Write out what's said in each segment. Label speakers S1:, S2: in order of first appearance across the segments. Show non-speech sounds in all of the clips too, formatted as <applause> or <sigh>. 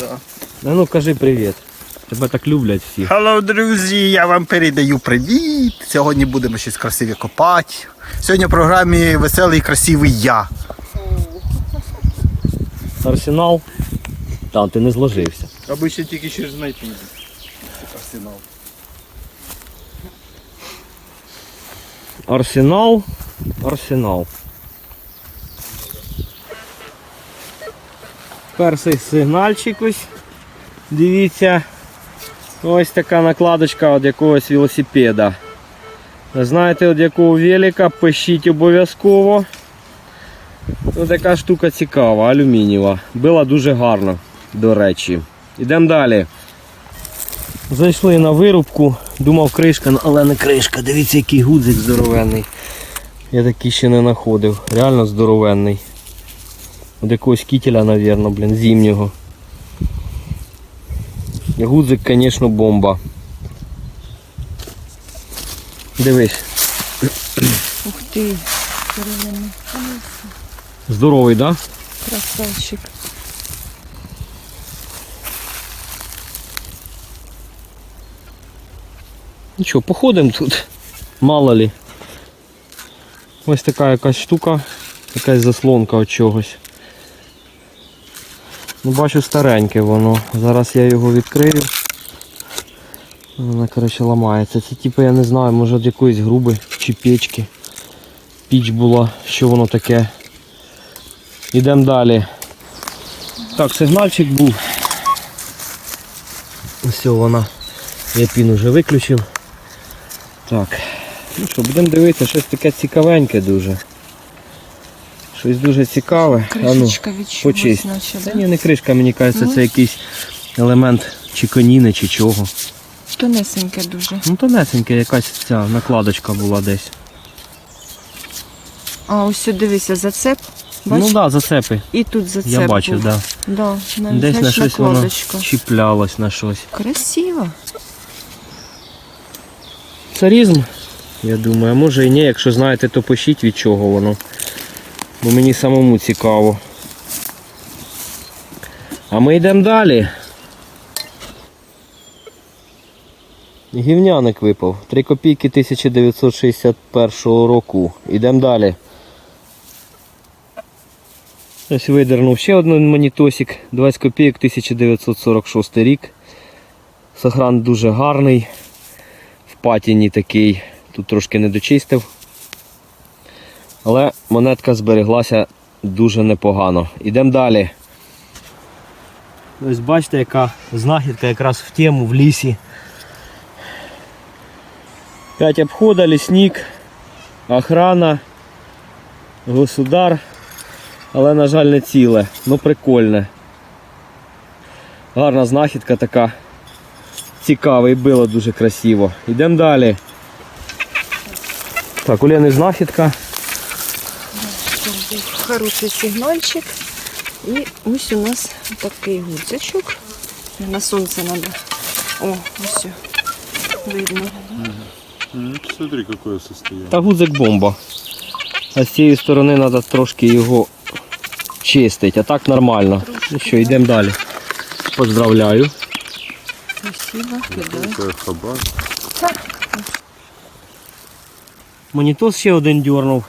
S1: Да.
S2: А ну кажи привіт. Тебе так люблять всі.
S1: Hello, друзі! Я вам передаю привіт. Сьогодні будемо щось красиве копати. Сьогодні в програмі Веселий і красивий я.
S2: Арсенал. Там ти не зложився.
S3: Аби ще тільки через знайти.
S1: Арсенал.
S2: Арсенал. Арсенал. Перший сигнальчик ось. Дивіться. Ось така накладочка від якогось велосипеда. Знаєте, від якого велика, пишіть обов'язково. Ось така штука цікава, алюмінієва. Била дуже гарно, до речі. Ідемо далі. Зайшли на вирубку, думав кришка, але не кришка. Дивіться, який гудзик здоровенний. Я такий ще не знаходив. Реально здоровенний. От якогось кітеля, мабуть, блін, зимнього. Гудзик, звісно, бомба. Дивись.
S4: Ух ти, дерев'яний
S2: Здоровий, так? Да?
S4: красавчик.
S2: Ну що, походимо тут. Мало лі. Ось така якась штука, якась заслонка від чогось. Ну, бачу стареньке воно. Зараз я його відкрию. Вона, коротше, ламається. Це типу, я не знаю, може від якоїсь груби чи печки. Піч була, що воно таке. Ідемо далі. Так, сигнальчик був. Ось вона. Я пін уже виключив. Так. Ну що, будемо дивитися, щось таке цікавеньке дуже. Щось дуже цікаве. Ну,
S4: Кришечка від чогось,
S2: почисть.
S4: наче,
S2: Це
S4: да?
S2: ні, не кришка, мені кажеться,
S4: Ну.
S2: це якийсь елемент чи коніни, чи чого.
S4: Тонесеньке дуже.
S2: Ну тонесеньке, якась ця накладочка була десь.
S4: А, ось сюди дивися, зацеп. Бач?
S2: Ну так, да, зацепи.
S4: І тут зацеп
S2: Я бачив,
S4: був.
S2: да.
S4: Да,
S2: Десь на
S4: знаєш,
S2: щось воно
S4: накладочка.
S2: чіплялось на щось.
S4: Красиво.
S2: Царізм, я думаю, а може і ні, якщо знаєте, то пишіть від чого воно. Бо мені самому цікаво. А ми йдемо далі. Гівняник випав. 3 копійки 1961 року. Йдемо далі. Ось видернув ще один монітосик. 20 копійок 1946 рік. Сохран дуже гарний в патіні такий. Тут трошки не дочистив. Але монетка збереглася дуже непогано. Ідемо далі. Ось бачите, яка знахідка якраз в тему в лісі. П'ять обхода, лісник, охрана, государ. Але, на жаль, не ціле. Ну прикольне. Гарна знахідка така. Цікаве і било дуже красиво. Йдемо далі. Так, у Лени знахідка.
S4: Хороший сигнальчик. І ось у нас такий гудзичок. На сонце треба. О, ось. Видно.
S3: Ну, смотри, какое состояние.
S2: Та гудзик бомба. А з цієї сторони треба трошки його чистити, а так нормально. Ну що, йдемо далі. Поздравляю.
S4: Спасибо. Кидай.
S3: Какая.
S2: Монітос ще один дьорнув.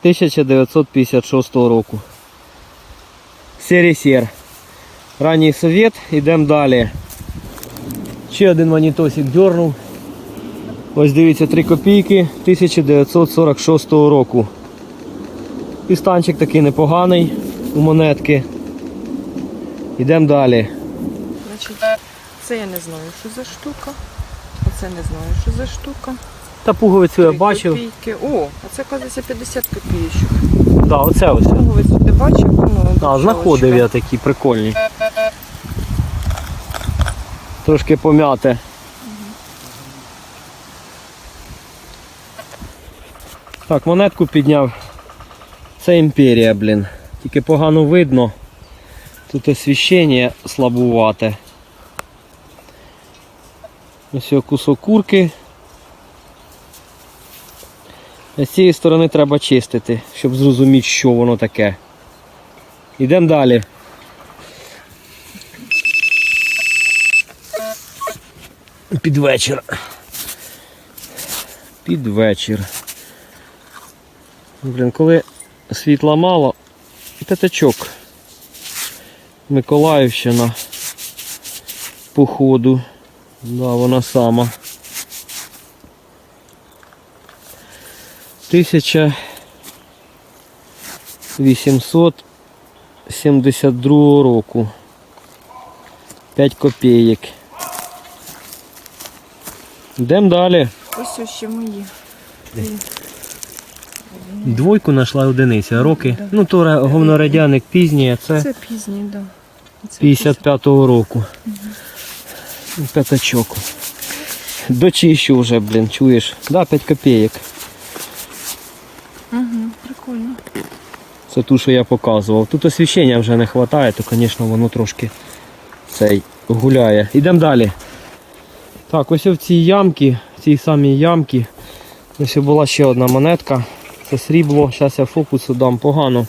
S2: 1956 року. Серісєр. Ранній совєт, йдемо далі. Ще один монітосик дьорнув. Ось дивіться 3 копійки 1946 року. Пістанчик такий непоганий у монетки. Йдемо далі.
S4: Значить, це я не знаю, що за штука. Оце не знаю, що за штука.
S2: Та пуговицю я бачив.
S4: Копійки. О, а це, оказується, 50 копійочок.
S2: Да, оце ось.
S4: Пуговицю ти бачив? Ну,
S2: А, знаходив я такі прикольні. Трошки пом'яте. Так, монетку підняв. Це імперія, блін. Тільки погано видно. Тут освіщення слабувате. Ось його кусок курки. З цієї сторони треба чистити, щоб зрозуміти, що воно таке. Йдемо далі. Під вечір. Під вечір. Ну, блін, коли світла мало, п'ятачок. Миколаївщина. Походу. Да, вона сама. 1872 року. 5 копійок. Йдемо далі.
S4: Ось ще мої.
S2: Двойку знайшла одиниця. Роки. Ну, то говнорадяник пізній, а це
S4: Це пізній, так. Да.
S2: 55-го року. П'ятачок. Дочищу вже, блін, чуєш? Да, 5 копійок.
S4: Угу, прикольно.
S2: Це ту, що я показував. Тут освіщення вже не вистачає, то, звісно, воно трошки цей гуляє. Ідемо далі. Так, ось в цій ямці, в цій самій ямці, ось була ще одна монетка. Це срібло. Зараз я фокусу дам погано.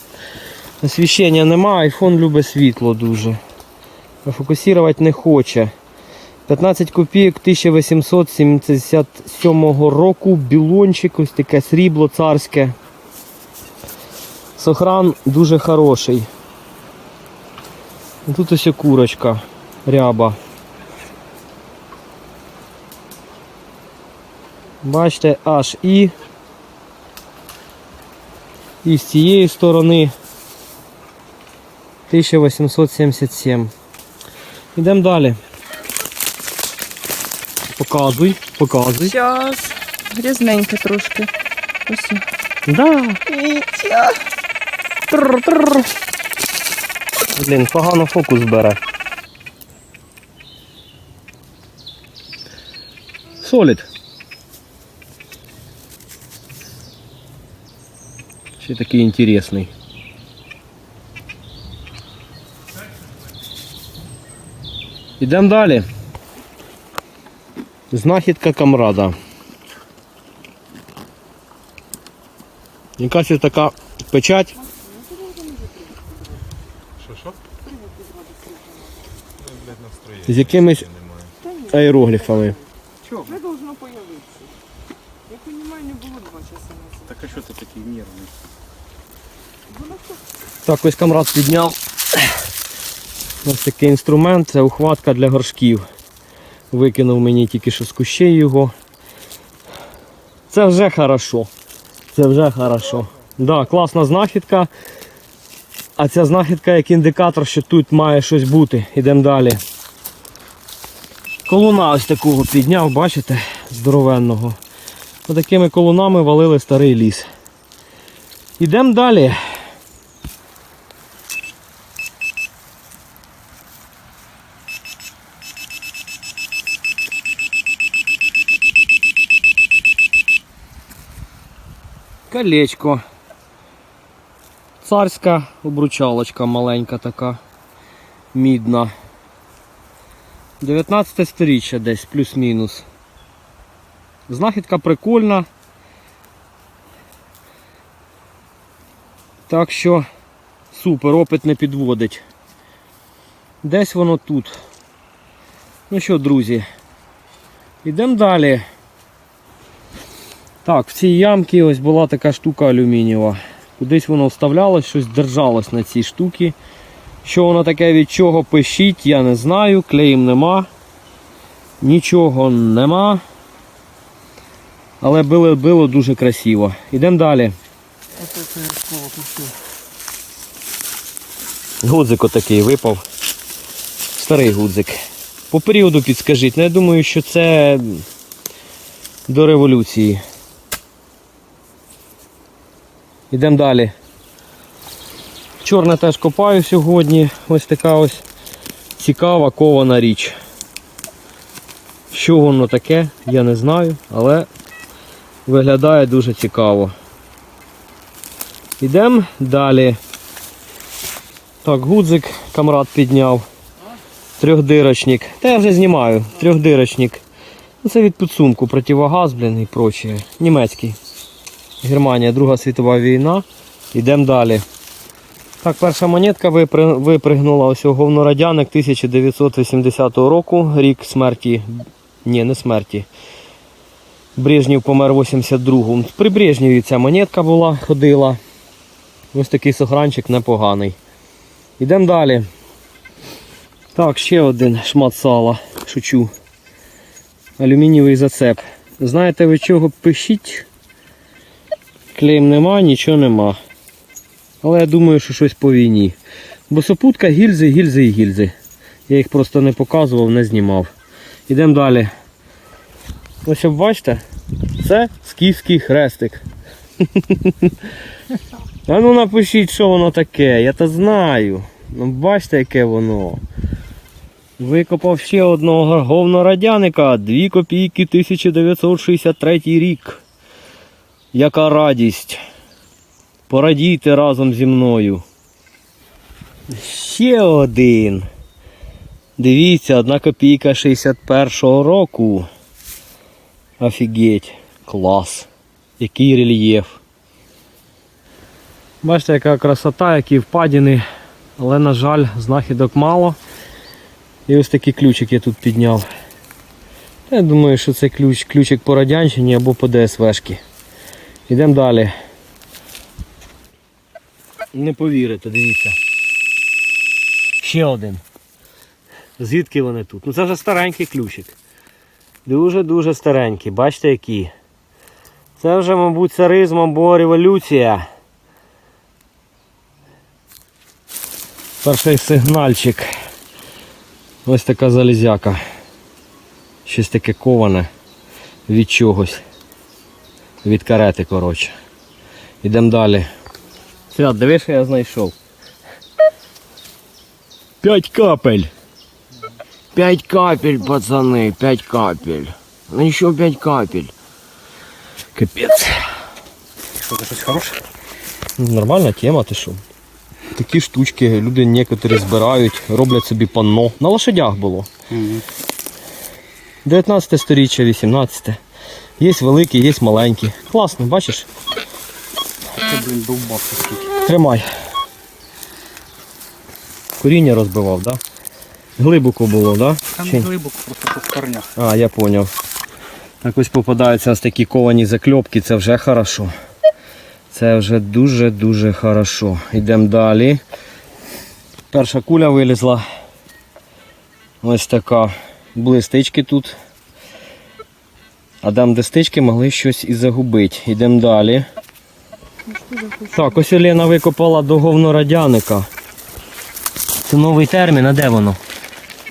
S2: Освіщення нема, айфон любить світло дуже. Фокусувати не хоче. 15 копійок 1877 року, білончик, ось таке срібло царське. Сохран дуже хороший. Тут ось курочка ряба. Бачите, аж і. І з цієї сторони 1877. Йдемо далі. Показуй, показуй.
S4: Зараз. Грязненьке трошки. Ось.
S2: Да.
S4: Вітя.
S2: Трр-трр. Блін, погано фокус бере. Солід. Ще такий інтересний. Ідемо далі. Знахідка камрада. Якась така печать.
S3: Що, що? Ну, блядь, настроєння.
S2: З якимись аерогліфами.
S4: Це должно появитися. Я розумію, не було два часи назад.
S3: Так а що ти такий нервний?
S2: Так, ось камрад підняв. <clears throat> Ось такий інструмент, це ухватка для горшків. Викинув мені тільки що з кущей його. Це вже хорошо. Це вже хорошо. Да, класна знахідка. А ця знахідка як індикатор, що тут має щось бути. Ідемо далі. Колуна ось такого підняв, бачите, здоровенного. Отакими колунами валили старий ліс. Ідемо далі. Колечко. Царська обручалочка маленька така, мідна. 19 сторіччя десь, плюс-мінус. Знахідка прикольна. Так що супер, опит не підводить. Десь воно тут. Ну що, друзі, йдемо далі. Так, в цій ямці ось була така штука алюмінієва. Кудись воно вставлялось, щось держалось на цій штуці. Що воно таке від чого пишіть, я не знаю. Клеїм нема. Нічого нема. Але було, було дуже красиво. Йдемо далі. Гудзик отакий випав. Старий гудзик. По періоду підскажіть, ну я думаю, що це до революції. Йдемо далі. Чорне теж копаю сьогодні. Ось така ось цікава кована річ. Що воно таке, я не знаю, але виглядає дуже цікаво. Йдемо далі. Так, гудзик камрад підняв. Трьохдирочник. Та я вже знімаю. Трьохдирочник. Ну, Це від підсумку, противогаз, блін, і прочее. Німецький. Германія, Друга світова війна. Йдемо далі. Так, перша монетка випригнула ось говнорадяник 1980 року, рік смерті Ні, не смерті. Брежнєв помер 82-му. При Брежнєві ця монетка була, ходила. Ось такий сохранчик непоганий. Йдемо далі. Так, ще один шмат сала. Шучу. Алюмінієвий зацеп. Знаєте ви чого пишіть? Клейм нема, нічого нема. Але я думаю, що щось по війні. Бо сопутка гільзи, гільзи і гільзи. Я їх просто не показував, не знімав. Ідемо далі. Ось як бачите, це скіфський хрестик. <laughs> А ну напишіть, що воно таке, я то знаю. Ну бачите, яке воно. Викопав ще одного говнорадяника, 2 копійки 1963 рік. Яка радість. Порадійте разом зі мною. Ще один. Дивіться, одна копійка 61-го року. Офігеть. Клас. Який рельєф. Бачите, яка красота, які впадіни. Але, на жаль, знахідок мало. І ось такий ключик я тут підняв. Я думаю, що це ключ, ключик по радянщині або по ДСВшки. Йдемо далі. Не повірите, дивіться. Ще один. Звідки вони тут? Ну це вже старенький ключик. Дуже-дуже старенький. Бачите які? Це вже, мабуть, царизм або революція. Перший сигнальчик. Ось така залізяка. Щось таке коване від чогось. Від карети, коротше. Йдемо далі. Свят, диви, що я знайшов. П'ять капель. П'ять капель, пацани, п'ять капель. Ну еще п'ять капель. Капець.
S1: Що це щось хороше?
S2: Нормальна тема, ти що? Такі штучки люди некоторі збирають, роблять собі панно. На лошадях було. 19 сторіччя, 18. Є великі, є маленькі. Класно, бачиш?
S1: Це, блін, довбався скільки.
S2: Тримай. Коріння розбивав, так? Да? Глибоко було, так?
S1: Там
S2: Да? Чи-
S1: глибоко, просто що в корнях.
S2: А, я поняв. Так ось попадаються ось такі ковані закльопки, це вже хорошо. Це вже дуже-дуже хорошо. Йдемо далі. Перша куля вилізла. Ось така. Були стички тут. А там, де стички, могли щось і загубити. Йдемо далі. Так, ось Олена викопала до говнорадяника. Це новий термін, а де воно?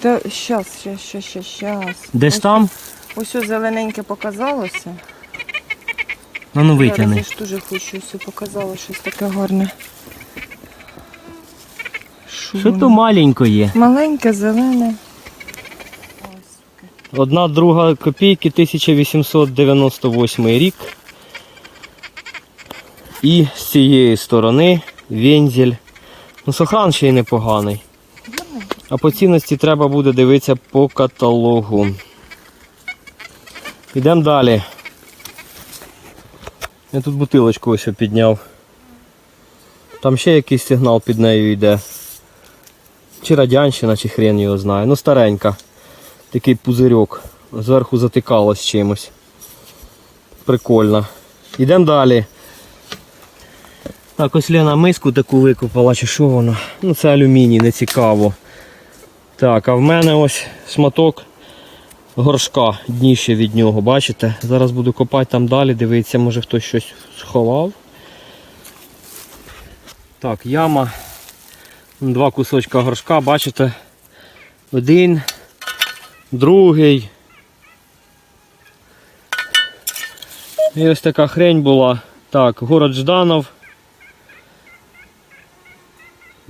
S4: Та щас, щас, щас, щас, щас.
S2: Десь
S4: Ось-
S2: там?
S4: Ось ось зелененьке показалося.
S2: А ну витягни.
S4: я ж дуже хочу, ось показало щось таке гарне. Що
S2: то маленько є?
S4: Маленьке, зелене.
S2: Одна друга копійки 1898 рік. І з цієї сторони вензель. Ну, сохран ще й непоганий. А по цінності треба буде дивитися по каталогу. Йдемо далі. Я тут бутилочку ось підняв. Там ще якийсь сигнал під нею йде. Чи радянщина, чи хрен його знає. Ну старенька такий пузирьок. Зверху затикалось чимось. Прикольно. Йдемо далі. Так, ось Лена миску таку викопала, чи що воно? Ну це алюміній, не цікаво. Так, а в мене ось шматок горшка, дніще від нього, бачите? Зараз буду копати там далі, дивитися, може хтось щось сховав. Так, яма. Два кусочка горшка, бачите? Один, другий. І ось така хрень була. Так, город Жданов.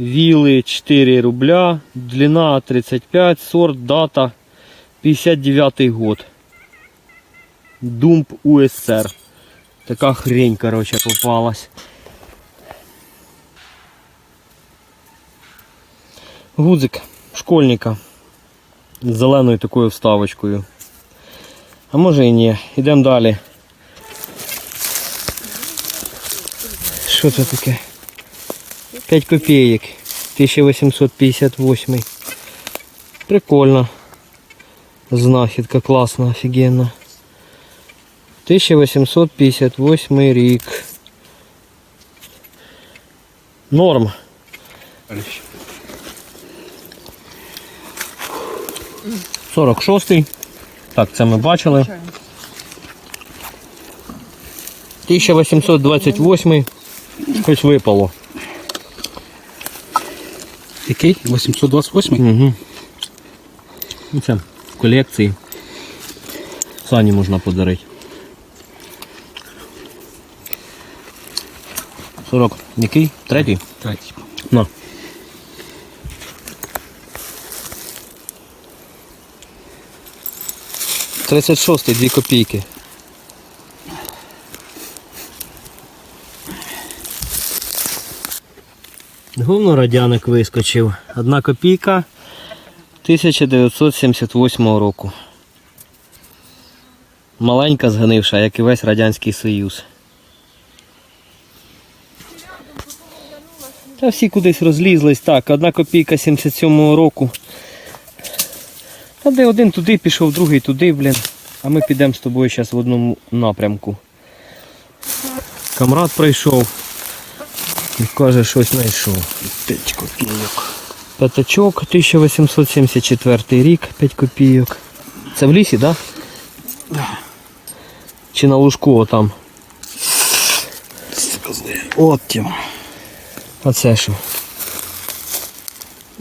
S2: Віли 4 рубля, длина 35, сорт, дата 59 год. Думб УССР. Така хрень, короче, попалась. Гудзик школьника з зеленою такою вставочкою. А може і ні. Йдемо далі. Що це таке? 5 копійок. 1858. Прикольно. Знахідка класна, офігенна. 1858 рік. Норм.
S3: Олещ.
S2: 46-й. Так, це ми бачили. 1828 Щось випало.
S3: Який? 828?
S2: Угу. Ну, Це в колекції. Сані можна подарити. 40. Який? Третій?
S3: Третій.
S2: На. Тридцять шостий, дві копійки. Говно радяник вискочив. Одна копійка 1978 року. Маленька згнивша, як і весь Радянський Союз. Та всі кудись розлізлись. Так, одна копійка 77-го року. Та де один туди пішов, другий туди, блін. А ми підемо з тобою зараз в одному напрямку. Камрад прийшов. І каже, щось знайшов.
S3: П'ять копійок.
S2: П'ятачок, 1874 рік, 5 копійок. Це в лісі, так? Да? Чи на лужку там?
S3: От тема.
S2: А це що?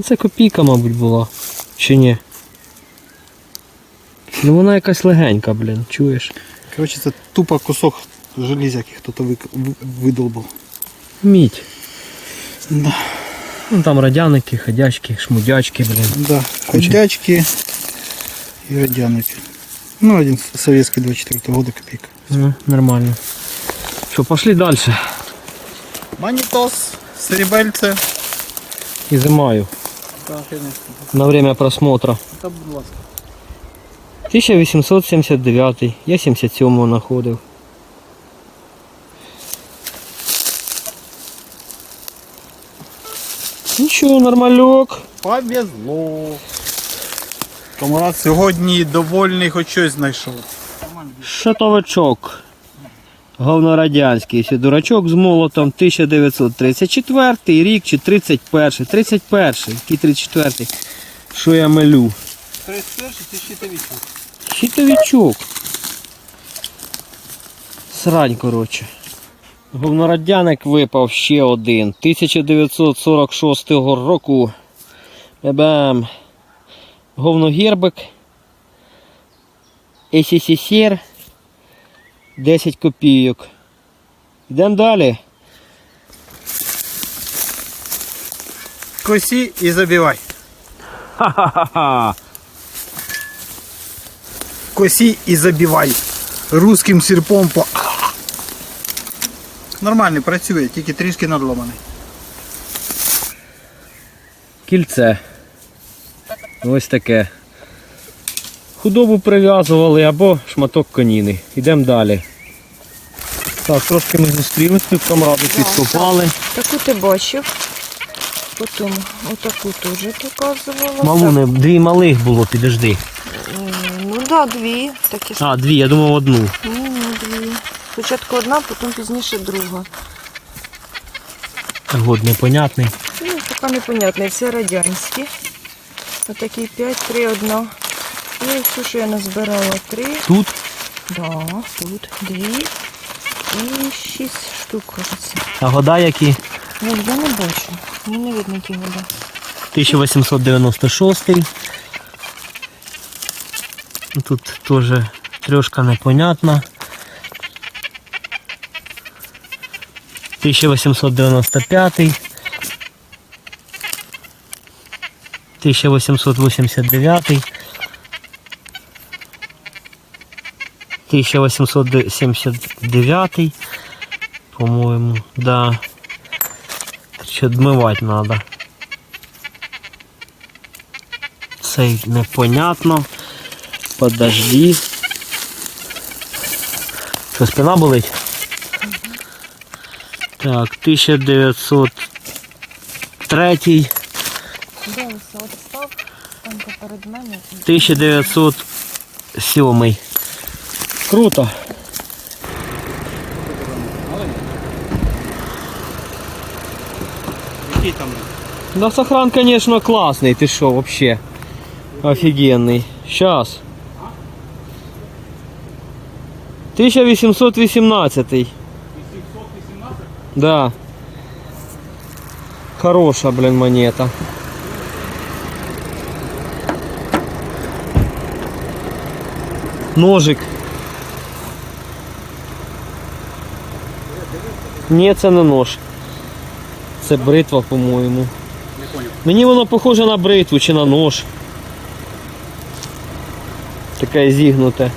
S2: Це копійка, мабуть, була. Чи ні? Ну вона якась легенька, блін, чуєш?
S1: Коротше, це тупо кусок железяки хтось видолбав.
S2: Мідь.
S1: Да.
S2: Ну там радяники, ходячки, шмудячки, блін.
S1: Да. Ходячки і радяники. Ну, один советский 24 года копейка.
S2: Ну, нормально. Що, пошли далі.
S1: Манітос, серебельце.
S2: І зимаю.
S1: Так, конечно.
S2: На время просмотра.
S1: Та, будь ласка.
S2: 1879, я 77-го знаходив. Нічого, нормальок.
S1: Повезло. Камарад сьогодні довольний хоч щось знайшов.
S2: Шатовичок. Говнорадянський. Ще дурачок з молотом 1934 рік чи 31. 31. Який 34. Що я милю?
S1: 31 ти щитовічок.
S2: Щитовичок. Срань, коротше. Говнорадяник випав ще один. 1946 року. Бебем. Говногербик. СССР. 10 копійок. Йдемо далі.
S1: Косі і забивай.
S2: Ха-ха-ха.
S1: Косі і забивай. Русським сірпом по. Нормально працює, тільки трішки надломаний.
S2: Кільце. Ось таке. Худобу прив'язували або шматок коніни. Йдемо далі. Так, трошки ми зустрілись тут, камради підкопали.
S4: Таку ти бачив. Потім отаку теж показувала.
S2: Малу не, дві малих було, підожди.
S4: Ну так, да, дві. Такі.
S2: А, дві, я думав одну.
S4: Ні. Спочатку одна, потім пізніше друга.
S2: Год непонятний.
S4: Ну, поки непонятно, всі радянські. Отакі 5, 3, 1. І все, що я назбирала, 3.
S2: Тут
S4: Да, тут дві. І 6 штук, кажеться.
S2: а года які?
S4: Ну, я не бачу. Мені не видно, які вода.
S2: 1896. Тут теж трошка непонятно. 1895. 1889. 1879, по-моему, да. Ще отмывать надо. Цей непонятно. Подожди. Що, спина болить? Так, 1903.
S4: Де ось от став? Танка перед мене.
S2: 1907. Круто.
S3: Який там?
S2: Да, сохран, конечно, классный. Ты шо, вообще? Офигенный. Сейчас. 1818. Да. Хорошая, блин, монета. Ножик. Ні, це не нож. Це бритва, по-моєму. Мені воно похоже на бритву чи на нож. Таке зігнуте.